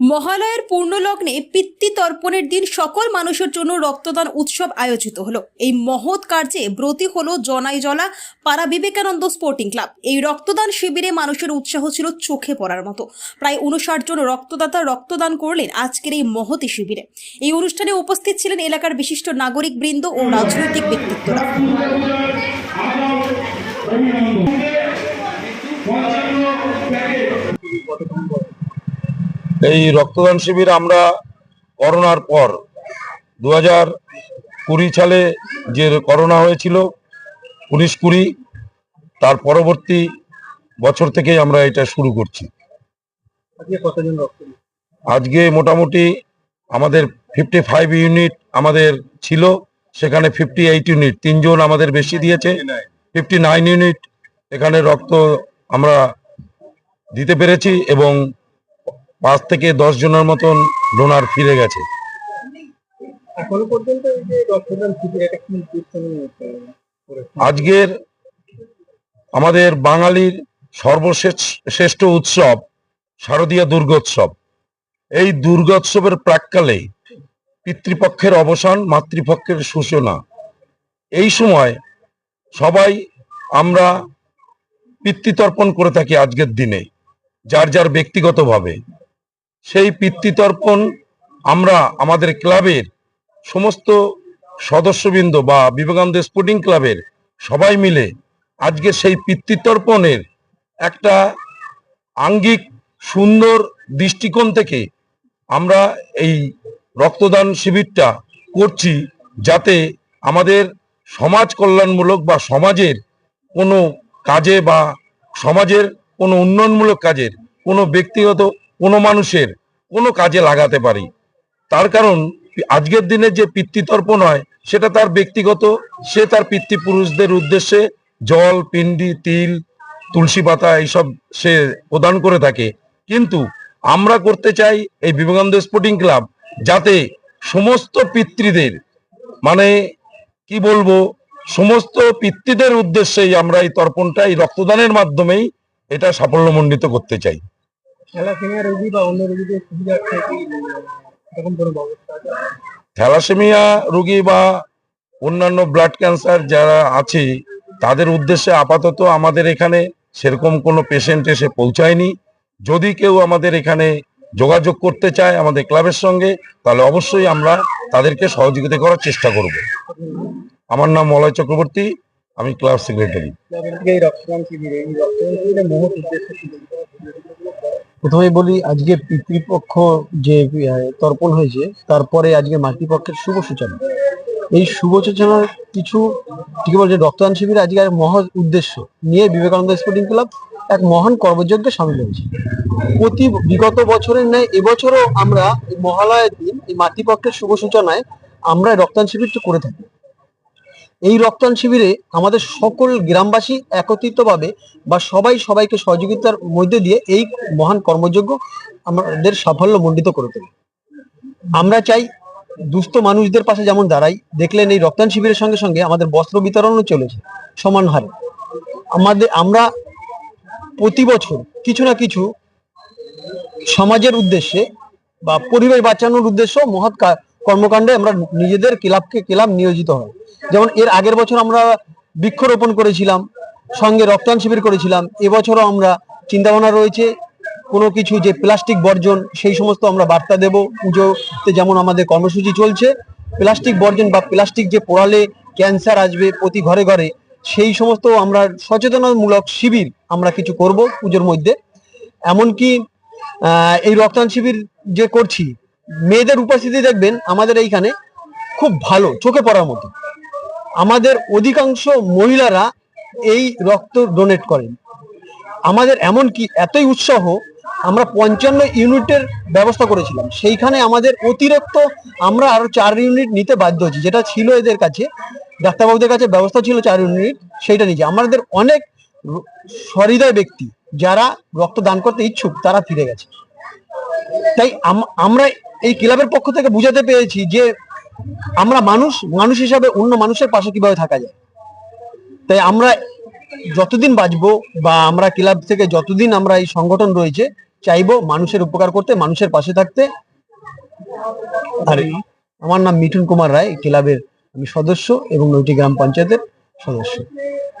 মহালয়ের পূর্ণলগ্নে পিতৃতর্পণের দিন সকল মানুষের জন্য রক্তদান উৎসব আয়োজিত হলো। এই মহৎ কার্যে ব্রতী হলো জনাইজলা পাড়া বিবেকানন্দ স্পোর্টিং ক্লাব। এই রক্তদান শিবিরে মানুষের উৎসাহ ছিল চোখে পড়ার মতো। প্রায় উনষাট জন রক্তদাতা রক্তদান করলেন আজকের এই মহতি শিবিরে। এই অনুষ্ঠানে উপস্থিত ছিলেন এলাকার বিশিষ্ট নাগরিক বৃন্দ ও রাজনৈতিক ব্যক্তিত্বরা। এই রক্তদান শিবির আমরা করোনার পর দু হাজার কুড়ি সালে যে করোনা হয়েছিল উনিশ কুড়ি তার পরবর্তী বছর থেকেই আমরা এটা শুরু করছি। আজকে রক্ত আজকে মোটামুটি আমাদের ফিফটি ফাইভ ইউনিট আমাদের ছিল সেখানে ফিফটি এইট ইউনিট তিনজন আমাদের বেশি দিয়েছে। ফিফটি নাইন ইউনিট এখানে রক্ত আমরা দিতে পেরেছি এবং পাঁচ থেকে দশ জনের মতন ডোনার ফিরে গেছে। এখনও পর্যন্ত? আজকের আমাদের বাঙালির সর্বশেষ শ্রেষ্ঠ উৎসব শারদীয় দুর্গোৎসব। এই দুর্গোৎসবের প্রাককালে পিতৃপক্ষের অবসান মাতৃপক্ষের সূচনা। এই সময় সবাই আমরা পিতৃতর্পণ করে থাকি আজকের দিনে যার যার ব্যক্তিগতভাবে। সেই পিতৃতর্পণ আমরা আমাদের ক্লাবের সমস্ত সদস্যবৃন্দ বা বিবেকানন্দ স্পোর্টিং ক্লাবের সবাই মিলে আজকে সেই পিতৃতর্পণের একটা আঙ্গিক, সুন্দর দৃষ্টিকোণ থেকে আমরা এই রক্তদান শিবিরটা করছি যাতে আমাদের সমাজ কল্যাণমূলক বা সমাজের কোনো কাজে বা সমাজের কোনো উন্নয়নমূলক কাজের কোনো ব্যক্তিগত কোনো মানুষের কোনো কাজে লাগাতে পারি। তার কারণ, আজকের দিনে যে পিতৃতর্পণ হয়, সেটা তার ব্যক্তিগত, সে তার পিতৃপুরুষদের উদ্দেশ্যে জল পিণ্ডি তিল, তুলসী পাতা এইসব সে প্রদান করে থাকে। কিন্তু আমরা করতে চাই এই বিবেকানন্দ স্পোর্টিং ক্লাব যাতে সমস্ত পিতৃদের মানে কি বলব, সমস্ত পিতৃদের উদ্দেশ্যেই আমরা এই তর্পণটা, এই রক্তদানের মাধ্যমেই এটা সাফল্যমণ্ডিত করতে চাই। থ্যালাসেমিয়া রোগী বা অন্য রোগীদের সুবিধার্থে কি? এরকম কোনো ব্যবস্থা আছে? থ্যালাসেমিয়া রোগী বা অন্যান্য ব্লাড ক্যান্সার যারা আছে তাদের উদ্দেশ্যে আপাতত আমাদের এখানে সেরকম কোনো পেশেন্ট এসে পৌঁছায়নি। যদি কেউ আমাদের এখানে যোগাযোগ করতে চায় আমাদের ক্লাবের সঙ্গে তাহলে অবশ্যই আমরা তাদেরকে সহযোগিতা করার চেষ্টা করব। আমার নাম মলয় চক্রবর্তী আমি ক্লাব সেক্রেটারি। প্রথমে বলি, আজকে পিতৃপক্ষ যে তর্পণ হয়েছে, তারপরে আজকে মাতৃপক্ষের শুভ সূচনা। এই শুভ সূচনার কিছু ঠিক বলছে, রক্তদান শিবির আজকে এক মহৎ উদ্দেশ্য নিয়ে বিবেকানন্দ স্পোর্টিং ক্লাব এক মহান কর্মযজ্ঞে সামিল হয়েছে। প্রতি বিগত বছরের ন্যায়, এবছরও আমরা মহালয়ের দিন এই মাতৃপক্ষের শুভ সূচনায় আমরা রক্তদান শিবিরটা করে থাকি। এই রক্তদান শিবিরে আমাদের সকল গ্রামবাসী একত্রিতভাবে বা সবাই সবাইকে সহযোগিতার মধ্যে দিয়ে এই মহান কর্মযজ্ঞ আমাদের সাফল্য মণ্ডিত করে তোলে। আমরা চাই দুস্থ মানুষদের পাশে যেমন দাঁড়াই, দেখলেন এই রক্তদান শিবিরের সঙ্গে সঙ্গে আমাদের বস্ত্র বিতরণও চলেছে সমান হারে। আমাদের, আমরা প্রতি বছর কিছু না কিছু সমাজের উদ্দেশ্যে বা পরিবেশ বাঁচানোর উদ্দেশ্য মহৎ কর্মকাণ্ডে আমরা নিজেদের ক্লাবকে ক্লাব নিয়োজিত হয়। যেমন এর আগের বছর আমরা বৃক্ষরোপণ করেছিলাম, সঙ্গে রক্তদান শিবির করেছিলাম, এবছরও আমরা চিন্তাভাবনা রয়েছে, কোনো কিছু যে প্লাস্টিক বর্জন, সেই সমস্ত আমরা বার্তা দেব পুজোতে যেমন আমাদের কর্মসূচি চলছে, প্লাস্টিক বর্জন বা প্লাস্টিক যে পোড়ালে ক্যান্সার আসবে প্রতি ঘরে ঘরে, সেই সমস্ত আমরা সচেতনমূলক শিবির আমরা কিছু করব পুজোর মধ্যে। এমনকি এই রক্তদান শিবির যে করছি মেয়েদের উপস্থিতি দেখবেন আমাদের এইখানে খুব ভালো, চোখে পড়ার মতো। আমাদের অধিকাংশ মহিলারা এই রক্ত ডোনেট করেন। আমাদের এমন কি এতই উৎসাহ, আমরা পঞ্চান্ন ইউনিটের ব্যবস্থা করেছিলাম। সেইখানে আমাদের অতিরিক্ত আমরা আরও চার ইউনিট নিতে বাধ্য হচ্ছি যেটা ছিল এদের কাছে, ডাক্তারবাবুদের কাছে ব্যবস্থা ছিল চার ইউনিট, সেইটা নিয়েছে। আমাদের অনেক সহৃদয় ব্যক্তি যারা রক্ত দান করতে ইচ্ছুক, তারা ফিরে গেছে। তাই আম- আমরা এই ক্লাবের পক্ষ থেকে বুঝাতে পেরেছি যে আমরা মানুষ মানুষ হিসাবে অন্য মানুষের পাশে কীভাবে থাকা যায়। তাই আমরা যতদিন বাঁচবো বা আমরা ক্লাব থেকে যতদিন আমরা এই সংগঠন রয়েছে, চাইব মানুষের উপকার করতে, মানুষের পাশে থাকতে। আর আমার নাম মিঠুন কুমার রায় ক্লাবের আমি সদস্য এবং নৈটি গ্রাম পঞ্চায়েতের সদস্য।